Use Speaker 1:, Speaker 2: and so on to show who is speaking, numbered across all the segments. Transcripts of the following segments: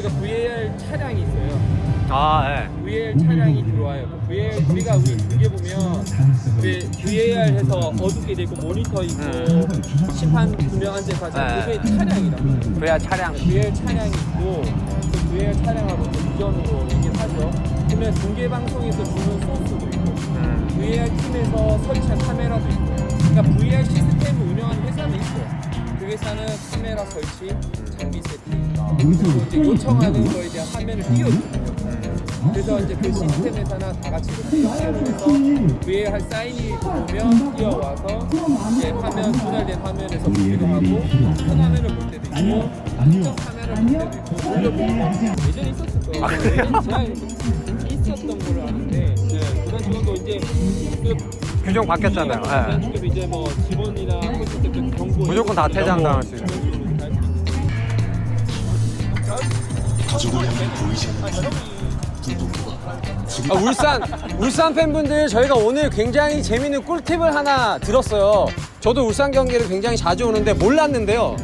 Speaker 1: 저희가 VAR 차량이 있어요.
Speaker 2: 아, 예.
Speaker 1: VAR 차량이 들어와요. 그 VAR 우리가 우리 중계 보면 그 VAR 해서 어둡게 되고 모니터 있고 심판 두명 앉아서 하는
Speaker 2: 네.
Speaker 1: 그게 차량이라고.
Speaker 2: VR 차량.
Speaker 1: VAR 차량이 있고 그 VAR 차량하고 또 이전으로 얘기를 하죠. 그러면 중계 방송에서 주는 소스도 있고
Speaker 2: 음.
Speaker 1: VAR 팀에서 설치한 카메라도 있고 그러니까 VAR 시스템을 운영하는 회사는 있어요. 그 회사는 카메라 설치, 장비 세팅, 그리고 이제 요청하는 거에 대한 화면을 띄워주는 그래서 이제 그 시스템 회사나 다 같이 협력을 해서 VAR 사인이 오면 뛰어와서 이제 화면 분할된 화면에서 보기도 하고 큰 화면을 볼 때도 있고 특정 카메라를 볼 때도 있고. 올려보고 예전에 있었을 거예요. 예전에 제가 있었던 걸로 아는데 네, 그런 식으로 이제 그
Speaker 2: 규정 바뀌었잖아요. 예.
Speaker 1: 이제 뭐 직원이나 경고
Speaker 2: 무조건 다 퇴장당할 수 있는.
Speaker 3: 가족을 향한 보이지 않는 불법과
Speaker 2: 아, 울산 울산 팬분들 저희가 오늘 굉장히 재밌는 꿀팁을 하나 들었어요. 저도 울산 경기를 굉장히 자주 오는데 몰랐는데요.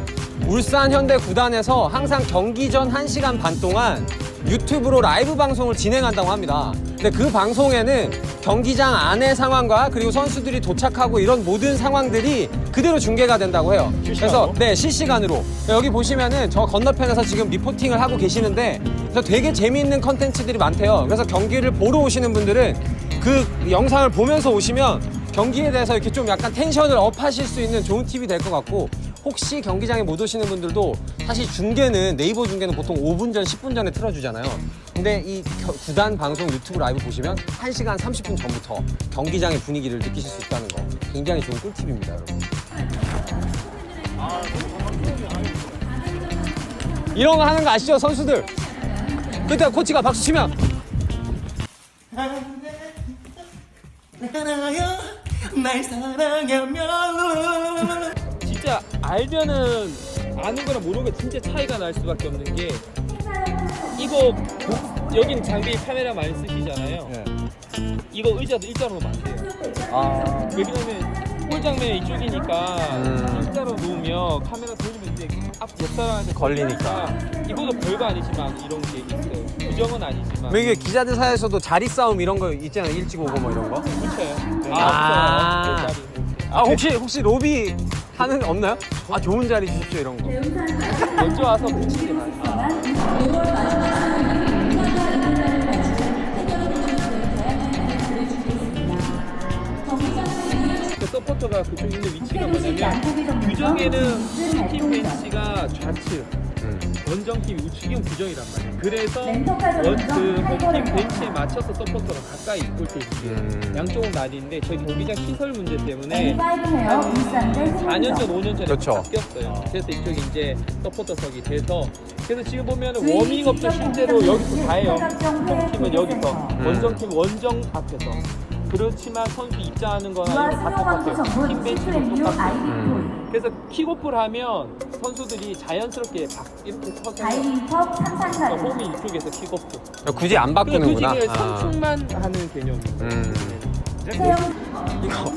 Speaker 2: 울산 현대 구단에서 항상 경기 전 1시간 반 동안 유튜브로 라이브 방송을 진행한다고 합니다. 근데 그 방송에는 경기장 안의 상황과 그리고 선수들이 도착하고 이런 모든 상황들이 그대로 중계가 된다고 해요. 그래서 네, 실시간으로. 여기 보시면은 저 건너편에서 지금 리포팅을 하고 계시는데 그래서 되게 재미있는 컨텐츠들이 많대요. 그래서 경기를 보러 오시는 분들은 그 영상을 보면서 오시면 경기에 대해서 이렇게 좀 약간 텐션을 업하실 수 있는 좋은 팁이 될 것 같고 혹시 경기장에 못 오시는 분들도 사실 중계는 네이버 중계는 보통 5분 전, 10분 전에 틀어주잖아요. 근데 이 겨- 구단 방송 유튜브 라이브 보시면 1시간 30분 전부터 경기장의 분위기를 느끼실 수 있다는 거 굉장히 좋은 꿀팁입니다, 여러분. 이런 거 하는 거 아시죠, 선수들? 그때 코치가 박수 치면
Speaker 4: 알아요 날 사랑하면
Speaker 1: 알면은 아는 거랑 모르는 게 진짜 차이가 날 수밖에 없는 게 이거 복- 여긴 장비 카메라 많이 쓰시잖아요. 이거 의자도 일자로 놓으면 안 돼요.
Speaker 2: 아,
Speaker 1: 왜냐면 골 장면이 이쪽이니까
Speaker 2: 음.
Speaker 1: 일자로 놓으면 카메라 돌리면 이제 앞 옆사람한테
Speaker 2: 걸리니까.
Speaker 1: 이것도 별거 아니지만 이런 게 있어요. 규정은 아니지만.
Speaker 2: 뭐 이게 기자들 사이에서도 자리 싸움 이런 거 있잖아요. 일찍 오고 뭐 이런 거.
Speaker 1: 붙여요.
Speaker 2: 아.
Speaker 1: 아, 없어요.
Speaker 2: 아 혹시 혹시 로비 하는 없나요? 아 좋은 자리 주십시오 이런 거.
Speaker 1: 먼저 와서 붙이지 마세요. 그 서포터가 그쪽 있는 위치가 뭐냐면 규정에는 팀 벤치가 좌측, 원정팀 우측이 규정이란 말이에요. 그래서 원그 홈팀 벤치에 맞춰서 서포터가 가까이 골대 있게 양쪽은 나뉘는데 저희 경기장 시설 문제 때문에 한 4년 전, 5년 전에
Speaker 2: 그렇죠.
Speaker 1: 바뀌었어요. 그래서 이쪽이 이제 서포터석이 돼서 그래서 지금 보면은 워밍업도 실제로 여기서 다 해요. 홈팀은 여기서, 원정팀 원정 앞에서. 그렇지만 선수 입장하는 거나 이런 거 다 똑같아요. 팀 벤치도 똑같고. 그래서 킥오프를 하면 선수들이 자연스럽게 박 이렇게 서서
Speaker 5: 다이닝컵 상상가요.
Speaker 1: 홈이 이쪽에서 킥오프.
Speaker 2: 굳이
Speaker 1: 안그
Speaker 2: 바꾸는구나.
Speaker 1: 중에
Speaker 2: 아.
Speaker 1: 선축만 하는 개념이에요.
Speaker 2: 음.
Speaker 5: 세영
Speaker 2: 이거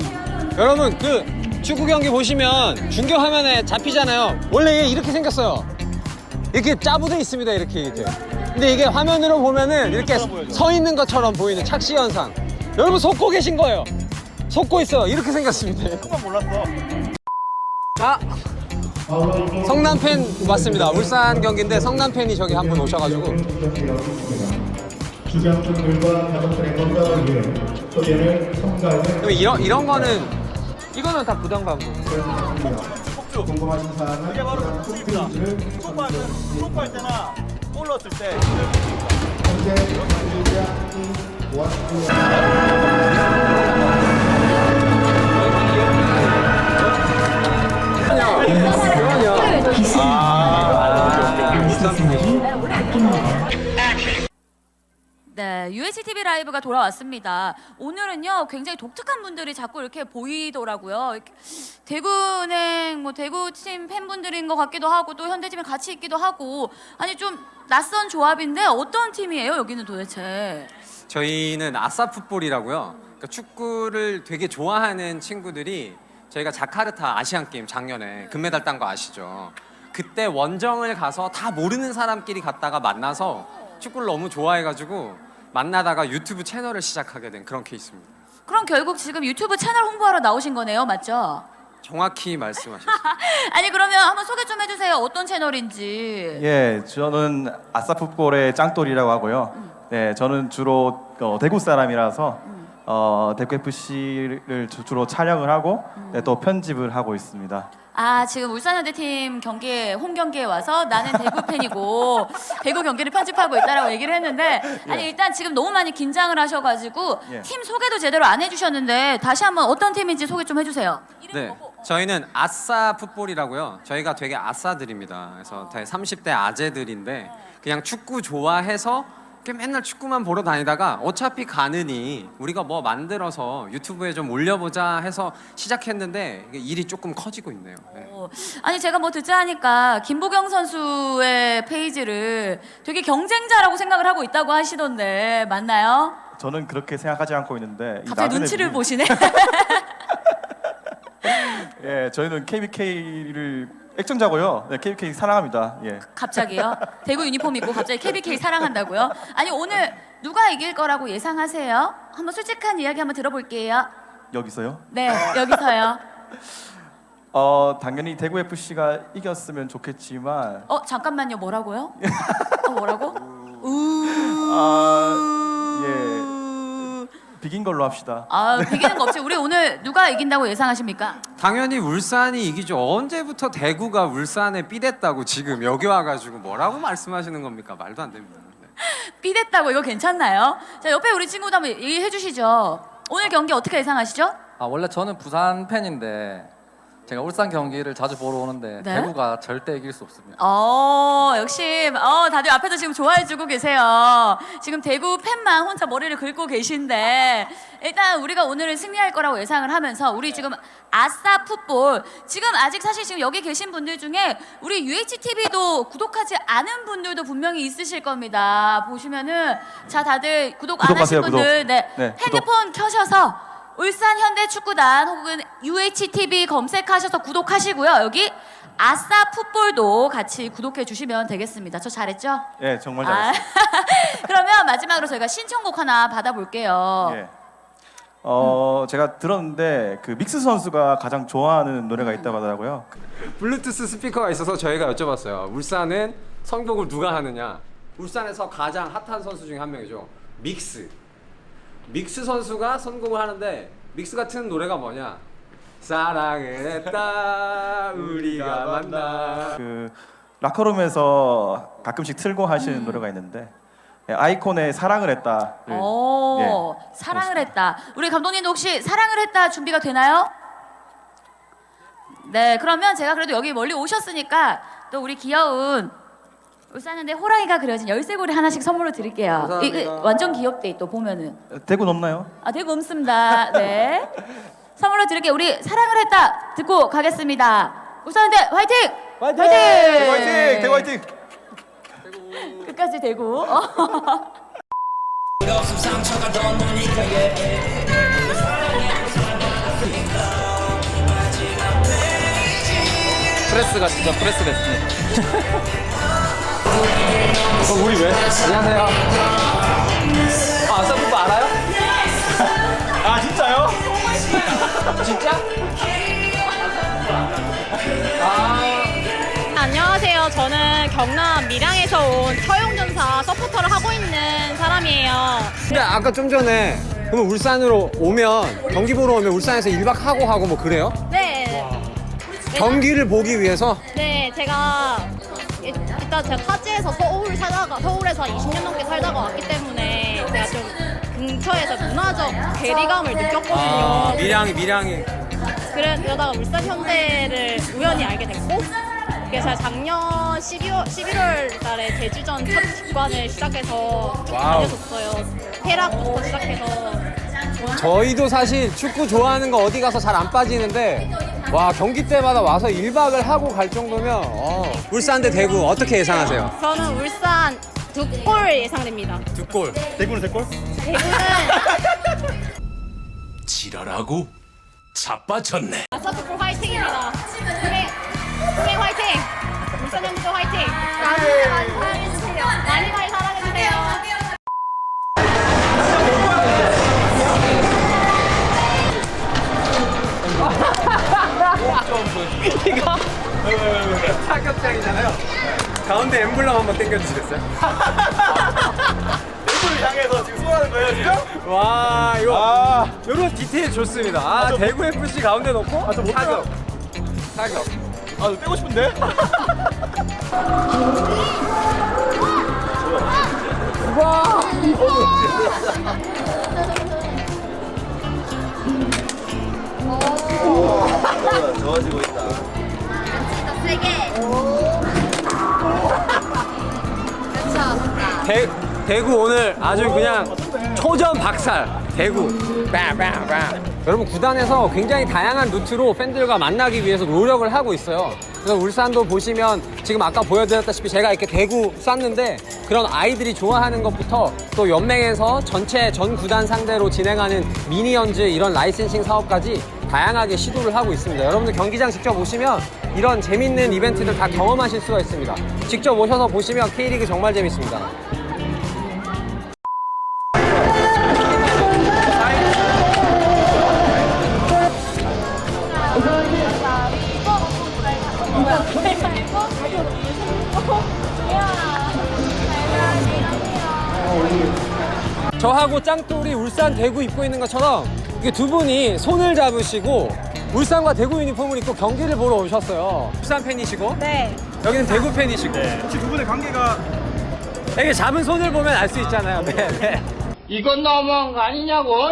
Speaker 2: 여러분 그 축구 경기 보시면 중계 화면에 잡히잖아요. 원래 얘 이렇게 생겼어요. 이렇게 짜부돼 있습니다. 이렇게 이렇게. 근데 이게 화면으로 보면은 이렇게 서 있는 것처럼 보이는 착시 현상. 여러분 속고 계신 거예요. 속고 있어요. 이렇게 생겼습니다.
Speaker 4: 그건 몰랐어
Speaker 2: 아 성남 팬 왔습니다. 울산 경기인데 성남 팬이 저기 한 분 오셔가지고 그럼 이런 이런 거는
Speaker 1: 이거는 다 부담 광고.
Speaker 6: 궁금하신 사항은
Speaker 4: 이게 바로
Speaker 6: 부담
Speaker 4: 꿀팁이다
Speaker 6: 홈페이지를
Speaker 4: 프로파일 프로파일 때나 골 넣었을 때
Speaker 6: 관리자인 원수
Speaker 5: 네, USTV 라이브가 돌아왔습니다. 오늘은요, 굉장히 독특한 분들이 자꾸 이렇게 보이더라고요. 대구은행, 뭐 대구팀 팬분들인 것 같기도 하고 또 현대팀이 같이 있기도 하고 아니 좀 낯선 조합인데 어떤 팀이에요 여기는 도대체?
Speaker 2: 저희는 아싸풋볼이라고요. 그러니까 축구를 되게 좋아하는 친구들이 저희가 자카르타 아시안 게임 작년에 금메달 딴 거 아시죠? 그때 원정을 가서 다 모르는 사람끼리 갔다가 만나서 축구를 너무 좋아해가지고 만나다가 유튜브 채널을 시작하게 된 그런 케이스입니다.
Speaker 5: 그럼 결국 지금 유튜브 채널 홍보하러 나오신 거네요, 맞죠?
Speaker 2: 정확히 말씀하셨습니다.
Speaker 5: 아니 그러면 한번 소개 좀 해주세요. 어떤 채널인지.
Speaker 4: 예, 저는 아싸풋볼의 짱돌이라고 하고요. 네, 저는 주로 어, 대구 사람이라서 어, 대구 FC를 주로 촬영을 하고 네, 또 편집을 하고 있습니다.
Speaker 5: 아 지금 울산현대팀 경기에 홈 경기에 와서 나는 대구 팬이고 대구 경기를 편집하고 있다라고 얘기를 했는데 아니 일단 지금 너무 많이 긴장을 하셔가지고
Speaker 4: 예.
Speaker 5: 팀 소개도 제대로 안 해주셨는데 다시 한번 어떤 팀인지 소개 좀 해주세요.
Speaker 2: 네? 저희는 아싸 풋볼이라고요. 저희가 되게 아싸들입니다. 그래서 되게 30대 아재들인데 그냥 축구 좋아해서 이렇게 맨날 축구만 보러 다니다가 어차피 가느니 우리가 뭐 만들어서 유튜브에 좀 올려보자 해서 시작했는데 이게 일이 조금 커지고 있네요. 네.
Speaker 5: 어, 아니 제가 뭐 듣자 하니까 김보경 선수의 페이지를 되게 경쟁자라고 생각을 하고 있다고 하시던데 맞나요?
Speaker 4: 저는 그렇게 생각하지 않고 있는데 이
Speaker 5: 갑자기
Speaker 4: 나그네
Speaker 5: 눈치를
Speaker 4: 분이-
Speaker 5: 보시네.
Speaker 4: 예, 저희는 KBK를 액정자고요. 네, KBK 사랑합니다. 예.
Speaker 5: 갑자기요? 대구 유니폼 입고 갑자기 KBK 사랑한다고요? 아니 오늘 누가 이길 거라고 예상하세요? 한번 솔직한 이야기 한번 들어볼게요.
Speaker 4: 여기서요?
Speaker 5: 네 여기서요.
Speaker 4: 어, 당연히 대구 FC가 이겼으면 좋겠지만
Speaker 5: 어 잠깐만요 뭐라고요? 어 뭐라고?
Speaker 4: 아, 예. 비긴 걸로 합시다.
Speaker 5: 아 비기는 거 없지. 우리 오늘 누가 이긴다고 예상하십니까?
Speaker 2: 당연히 울산이 이기죠. 언제부터 대구가 울산에 삐댔다고 지금 여기 와가지고 뭐라고 말씀하시는 겁니까? 말도 안 됩니다. 네.
Speaker 5: 삐됐다고 이거 괜찮나요? 자 옆에 우리 친구도 한번 얘기해 주시죠. 오늘 경기 어떻게 예상하시죠?
Speaker 7: 아 원래 저는 부산 팬인데 제가 울산 경기를 자주 보러 오는데
Speaker 5: 네?
Speaker 7: 대구가 절대 이길 수 없습니다.
Speaker 5: 어 역시 어 다들 앞에서 지금 좋아해 주고 계세요. 지금 대구 팬만 혼자 머리를 긁고 계신데 일단 우리가 오늘은 승리할 거라고 예상을 하면서 우리 지금 아싸 풋볼 지금 아직 사실 지금 여기 계신 분들 중에 우리 UHTV도 구독하지 않은 분들도 분명히 있으실 겁니다. 보시면은 자 다들 구독 안 하신
Speaker 4: 구독하세요, 구독.
Speaker 5: 분들 네,
Speaker 4: 네, 구독.
Speaker 5: 핸드폰 켜셔서 울산 현대축구단 혹은 UHTV 검색하셔서 구독하시고요. 여기 아싸 풋볼도 같이 구독해 주시면 되겠습니다. 저 잘했죠?
Speaker 4: 예, 정말
Speaker 5: 아,
Speaker 4: 잘했어요.
Speaker 5: 그러면 마지막으로 저희가 신청곡 하나 받아볼게요.
Speaker 4: 예. 어, 제가 들었는데 그 믹스 선수가 가장 좋아하는 노래가 있다고 하더라고요.
Speaker 2: 블루투스 스피커가 있어서 저희가 여쭤봤어요. 울산은 선곡을 누가 하느냐? 울산에서 가장 핫한 선수 중에 한 명이죠. 믹스. 믹스 선수가 선곡을 하는데 믹스 같은 노래가 뭐냐? 사랑을 했다 우리가 만나.
Speaker 4: 그 라커룸에서 가끔씩 틀고 하시는 노래가 있는데 예, 아이콘의 사랑을 했다.
Speaker 5: 오, 사랑을 했다. 우리 감독님도 혹시 사랑을 했다 준비가 되나요? 네, 그러면 제가 그래도 여기 멀리 오셨으니까 또 우리 귀여운 울산현대 호랑이가 그려진 열쇠고리 하나씩 선물로 드릴게요. 이, 이, 완전 귀엽대 또 보면은.
Speaker 4: 대구 높나요?
Speaker 5: 아, 되게 없습니다. 네. 선물로 드릴게요. 우리 사랑을 했다 듣고 가겠습니다. 울산대 화이팅! 화이팅!
Speaker 4: 대구 화이팅! 대구 화이팅!
Speaker 5: 끝까지 대구. 어.
Speaker 7: 프레스가 진짜 프레스 됐습니다.
Speaker 2: 어, 우리 왜? 안녕하세요. 아, 풋볼 알아요?
Speaker 4: 아 진짜요?
Speaker 2: 진짜?
Speaker 8: 안녕하세요. 저는 경남 밀양에서 온 서용전사 서포터를 하고 있는 사람이에요.
Speaker 2: 근데 아까 좀 전에 그러면 울산으로 오면 경기 보러 오면 울산에서 1박 하고 하고 뭐 그래요?
Speaker 8: 네.
Speaker 2: 경기를 보기 위해서
Speaker 8: 네, 제가 일- 일단 제가 타지에서 서울 살다가 서울에서 20년 넘게 살다가 왔기 때문에 제가 좀 근처에서 문화적 괴리감을 느꼈거든요.
Speaker 2: 아, 밀양이 밀양이
Speaker 8: 그러다가 울산 현대를 우연히 알게 됐고 그래서 제가 작년 12월 11월 달에 제주전 첫 직관을 시작해서 다녔었어요. 테락부터 시작해서
Speaker 2: 저희도 사실 축구 좋아하는 거 어디 가서 잘 안 빠지는데 와 경기 때마다 와서 1박을 하고 갈 정도면 어. 울산 대 대구 어떻게 예상하세요?
Speaker 8: 저는 울산 두 골 예상됩니다.
Speaker 2: 두 골.
Speaker 4: 대구는 대골?
Speaker 8: 대구는
Speaker 3: 지랄하고 자빠졌네.
Speaker 8: 아싸풋볼 화이팅입니다. 흥행, 흥행 화이팅! 울산 현대도 화이팅! 많이 많이 사랑해주세요. 많이 많이 사랑해주세요.
Speaker 2: 이거 사격장이잖아요. 가운데 엠블럼 한번 당겨주시겠어요?
Speaker 4: 대구를 향해서 지금 소화하는 거예요 지금?
Speaker 2: 와 이거
Speaker 4: 아,
Speaker 2: 이런 디테일 좋습니다. 아, 대구 FC 가운데 놓고
Speaker 4: 저못
Speaker 2: 사격. 사격.
Speaker 4: 아, 저 떼고 싶은데?
Speaker 2: 대, 대구 오늘 아주 그냥 초전 박살. 대구. 빵빵빵 여러분 구단에서 굉장히 다양한 루트로 팬들과 만나기 위해서 노력을 하고 있어요. 그래서 울산도 보시면 지금 아까 보여드렸다시피 제가 이렇게 대구 쐈는데 그런 아이들이 좋아하는 것부터 또 연맹에서 전체 전 구단 상대로 진행하는 미니언즈 이런 라이센싱 사업까지 다양하게 시도를 하고 있습니다. 여러분들 경기장 직접 오시면 이런 재밌는 이벤트들 다 경험하실 수가 있습니다. 직접 오셔서 보시면 K리그 정말 재밌습니다. 저하고 짱돌이 울산 대구 입고 있는 것처럼 이게 두 분이 손을 잡으시고 울산과 대구 유니폼을 입고 경기를 보러 오셨어요. 울산 팬이시고
Speaker 8: 네.
Speaker 2: 여기는 대구 팬이시고
Speaker 4: 두 분의 관계가
Speaker 2: 이게 잡은 손을 보면 알 수 있잖아요. 네, 네.
Speaker 9: 이건 너무한 거 아니냐고.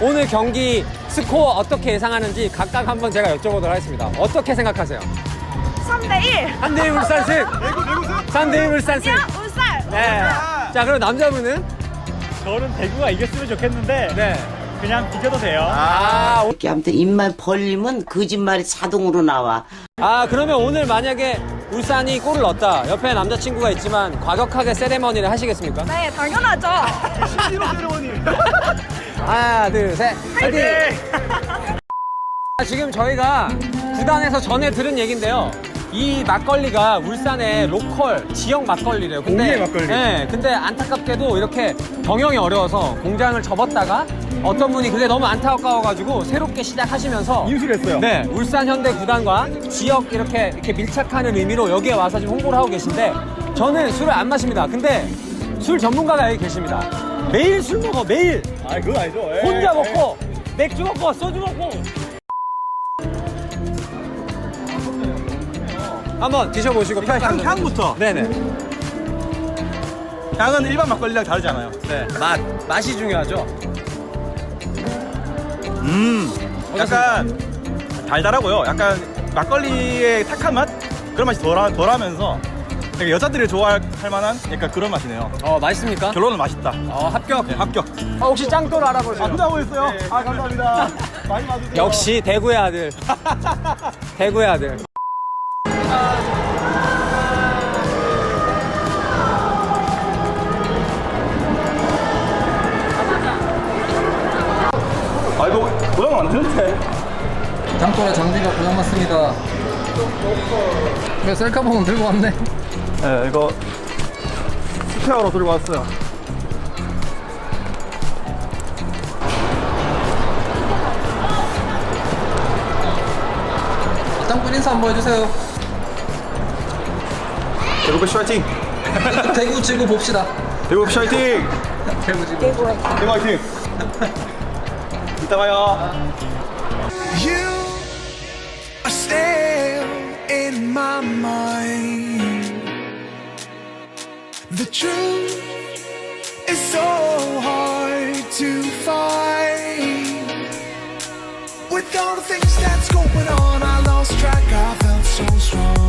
Speaker 2: 오늘 경기 스코어 어떻게 예상하는지 각각 한번 제가 여쭤보도록 하겠습니다. 어떻게 생각하세요?
Speaker 8: 3대1.
Speaker 2: 3대1 울산승! 3대1 울산승!
Speaker 8: 울산!
Speaker 2: 네. 자, 그럼 남자분은?
Speaker 10: 저는 대구가 이겼으면 좋겠는데
Speaker 2: 네.
Speaker 10: 그냥 비겨도 돼요.
Speaker 2: 아,
Speaker 11: 이렇게 아무튼 입만 벌리면 거짓말이 자동으로 나와.
Speaker 2: 아 그러면 오늘 만약에 울산이 골을 넣었다 옆에 남자친구가 있지만 과격하게 세레머니를 하시겠습니까?
Speaker 8: 네, 당연하죠.
Speaker 2: 하나 둘 셋 화이팅! 아, 지금 저희가 구단에서 전에 들은 얘긴데요 이 막걸리가 울산의 로컬 지역 막걸리래요 근데,
Speaker 10: 동네 막걸리.
Speaker 2: 네, 근데 안타깝게도 이렇게 경영이 어려워서 공장을 접었다가 어떤 분이 그게 너무 안타까워가지고 새롭게 시작하시면서
Speaker 10: 인수했어요.
Speaker 2: 네, 울산 현대 구단과 지역 이렇게 이렇게 밀착하는 의미로 여기에 와서 지금 홍보를 하고 계신데 저는 술을 안 마십니다. 근데 술 전문가가 여기 계십니다. 매일 술 먹어 매일
Speaker 10: 아 그건 아니죠. 에이,
Speaker 2: 혼자
Speaker 10: 에이.
Speaker 2: 먹고 맥주 먹고 소주 먹고. 한번 드셔보시고
Speaker 4: 일단 향, 향부터.
Speaker 2: 네네.
Speaker 4: 향은 일반 막걸리랑 다르지 않아요.
Speaker 2: 네. 맛 맛이 중요하죠.
Speaker 4: 음, 약간 달달하고요. 약간 막걸리의 탁한 맛? 그런 맛이 덜, 덜하면서 되게 여자들이 좋아할 만한 약간 그런 맛이네요.
Speaker 2: 어 맛있습니까?
Speaker 4: 결론은 맛있다.
Speaker 2: 어 합격.
Speaker 4: 네, 합격.
Speaker 2: 어, 혹시 짱돌 알아보세요?
Speaker 4: 혼자 있어요. 아, 감사합니다. 많이 봐주세요.
Speaker 2: 역시 대구의 아들. 대구의 아들.
Speaker 4: 고장 안 되는데?
Speaker 7: 장돌의 장비가 고장났습니다. 왜 셀카봉은 들고 왔네?
Speaker 4: 네, 이거 스페어로 들고 왔어요.
Speaker 7: 장군 인사 한번 해주세요.
Speaker 4: 대구 파이팅!
Speaker 7: 대구 지구 봅시다.
Speaker 4: 대구 파이팅!
Speaker 7: 대구 지구.
Speaker 4: 대구 파이팅! 이 따 봐요.
Speaker 3: You are still in my mind. The truth is so hard to find. With all the things that's going on, I lost track. I felt so strong.